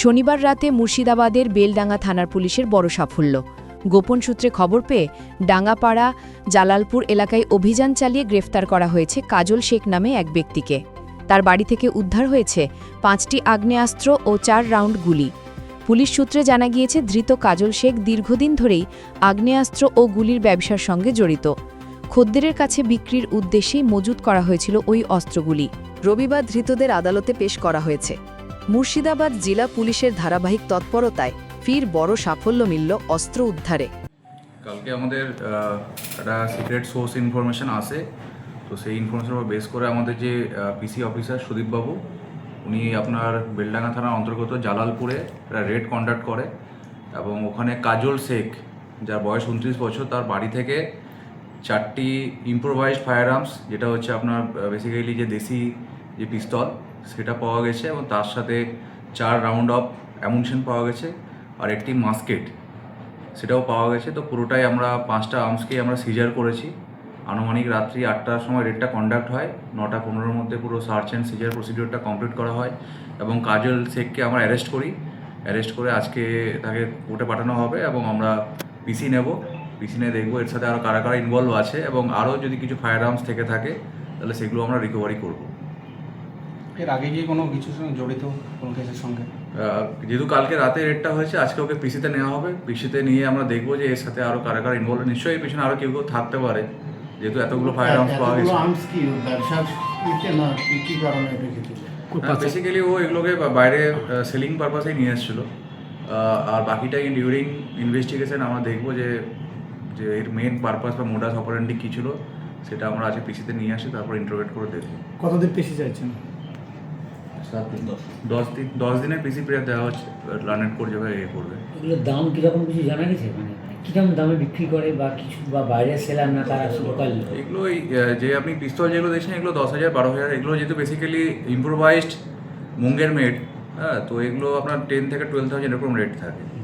শনিবার রাতে মুর্শিদাবাদের বেলডাঙ্গা থানার পুলিশের বড় সাফল্য। গোপন সূত্রে খবর পেয়ে ডাঙ্গাপাড়া, জালালপুর এলাকায় অভিযান চালিয়ে গ্রেফতার করা হয়েছে কাজল শেখ নামে এক ব্যক্তিকে। তার বাড়ি থেকে উদ্ধার হয়েছে পাঁচটি আগ্নেয়াস্ত্র ও চার রাউন্ড গুলি। পুলিশ সূত্রে জানা গিয়েছে, ধৃত কাজল শেখ দীর্ঘদিন ধরেই আগ্নেয়াস্ত্র ও গুলির ব্যবসার সঙ্গে জড়িত। খদ্দেরের কাছে বিক্রির উদ্দেশ্যেই মজুত করা হয়েছিল ওই অস্ত্রগুলি। রবিবার ধৃতদের আদালতে পেশ করা হয়েছে। মুর্শিদাবাদ জেলা পুলিশের ধারাবাহিক তৎপরতায় ফির বড় সাফল্য মিলল অস্ত্র উদ্ধারে। কালকে আমাদের একটা সিক্রেট সোর্স ইনফরমেশন আসে। তো সেই ইনফরমেশন বেস করে আমাদের যে পিসি অফিসার সুদীপবাবু, উনি আপনার বেলডাঙ্গা থানার অন্তর্গত জালালপুরে একটা রেড কন্ডাক্ট করে এবং ওখানে কাজল শেখ, যার বয়স উনত্রিশ বছর, তার বাড়ি থেকে চারটি ইম্প্রোভাইজড ফায়ার আর্মস যেটা হচ্ছে আপনার বেসিক্যালি যে দেশি যে পিস্তল, সেটা পাওয়া গেছে এবং তার সাথে চার রাউন্ড অফ অ্যামুনিশন পাওয়া গেছে আর একটি মাস্কেট সেটাও পাওয়া গেছে। তো পুরোটাই আমরা পাঁচটা আর্মসকেই আমরা সিজার করেছি। আনুমানিক রাত্রি আটটার সময় রেডটা কন্ডাক্ট হয়। নটা পনেরোর মধ্যে পুরো সার্চ অ্যান্ড সিজার প্রসিডিওরটা কমপ্লিট করা হয় এবং কাজল শেখকে আমরা অ্যারেস্ট করি। অ্যারেস্ট করে আজকে তাকে কোর্টে পাঠানো হবে এবং আমরা পিসি নেব। পিসি নিয়ে দেখব এর সাথে আরও কারা কারা ইনভলভ আছে এবং আরও যদি কিছু ফায়ার আর্মস থেকে থাকে, তাহলে সেগুলো আমরা রিকভারি করব। এর আগে কি কোনো কিছুর সঙ্গে জড়িত কোনো কেসের সঙ্গে? যেহেতু কালকে রাতে রেটটা হয়েছে আজকে ওকে পিসিতে নেওয়া হবে। পিসিতে নিয়ে আমরা দেখব যে এর সাথে আরও কারা কারা ইনভলভ নিশ্চয়ই এর পিছনে আরও কেউ কেউ থাকতে পারে। যেহেতু এতগুলো ফায়ার আর্মস পাওয়া গেছে। আর্মস কি ব্যবসার না কি কি কারণে বেসিক্যালি ও এগুলোকে বাইরে সেলিং পারপাসেই নিয়ে এসেছিল। আর বাকিটা ডিউরিং ইনভেস্টিগেশন আমরা দেখব যে যে এর মেন পারপাস বা মোডাস অপারেন্ডি কী ছিল সেটা আমরা আজকে পিসিতে নিয়ে আসি তারপর ইন্টারোগেট করে দেখব। কতদিন পিসি চাইছেন? দশ দিন দশ দিনের পিসি পিরিয়ড দেওয়া হচ্ছে লার্নেট কোর যেভাবে এ করবে। এগুলোর দাম কীরকম কিছু জানা গেছে? মানে কীরকম দামে বিক্রি করে বা কিছু বা বাইরে সেলার না তারা লোকাল এগুলো ওই যে আপনি পিস্তল যেগুলো দেখছেন এগুলো দশ হাজার বারো হাজার এগুলো যেহেতু বেসিক্যালি ইম্প্রোভাইজড মুঙ্গের মেড হ্যাঁ তো এগুলো আপনার টেন থেকে টুয়েলভ থাউজেন্ড এরকম রেট থাকে।